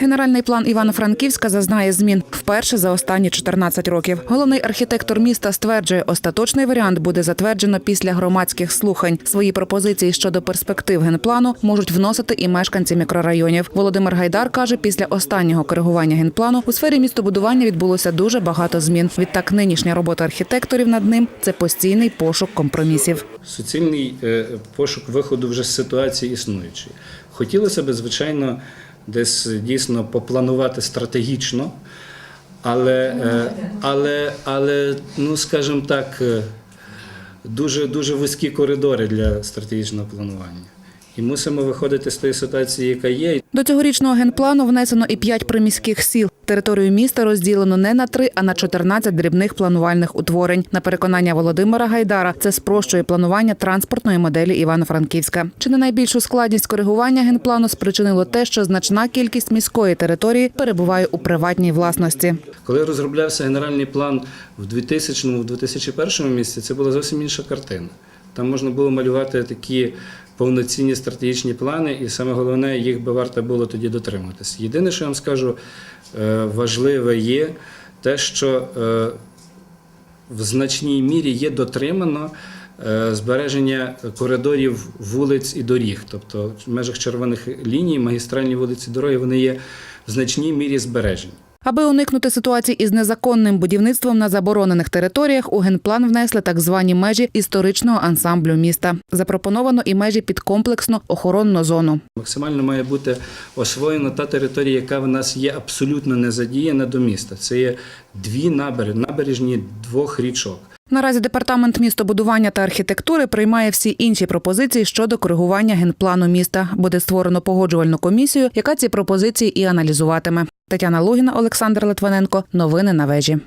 Генеральний план Івано-Франківська зазнає змін вперше за останні 14 років. Головний архітектор міста стверджує, остаточний варіант буде затверджено після громадських слухань. Свої пропозиції щодо перспектив генплану можуть вносити і мешканці мікрорайонів. Володимир Гайдар каже, після останнього коригування генплану у сфері містобудування відбулося дуже багато змін. Відтак, нинішня робота архітекторів над ним це постійний пошук компромісів. суцільний е, пошук виходу вже з ситуації існуючої. Хотілося б, звичайно, десь дійсно попланувати стратегічно, але, е, але, але ну, скажімо так, е, дуже, дуже вузькі коридори для стратегічного планування. І мусимо виходити з тої ситуації, яка є, До цьогорічного генплану внесено і п'ять приміських сіл. Територію міста розділено не на три, а на 14 дрібних планувальних утворень. На переконання Володимира Гайдара, це спрощує планування транспортної моделі Івано-Франківська. Чи не найбільшу складність коригування генплану спричинило те, що значна кількість міської території перебуває у приватній власності. Коли розроблявся генеральний план в 2000-2001 місці, це була зовсім інша картина. Там можна було малювати такі повноцінні стратегічні плани, і саме головне, їх би варто було тоді дотримуватися. Єдине, що я вам скажу, е, важливе є те, що е, в значній мірі є дотримано е, збереження коридорів вулиць і доріг. Тобто в межах червоних ліній, магістральні вулиці, дороги, вони є в значній мірі збережені. Аби уникнути ситуацій із незаконним будівництвом на заборонених територіях, у генплан внесли так звані межі історичного ансамблю міста. Запропоновано і межі під комплексну охоронну зону. Максимально має бути освоєна та територія, яка в нас є абсолютно не задіяна до міста. Це є дві набери, набережні двох річок. Наразі департамент містобудування та архітектури приймає всі інші пропозиції щодо коригування генплану міста. Буде створено погоджувальну комісію, яка ці пропозиції і аналізуватиме. Тетяна Логіна, Олександр Литвиненко. Новини на вежі.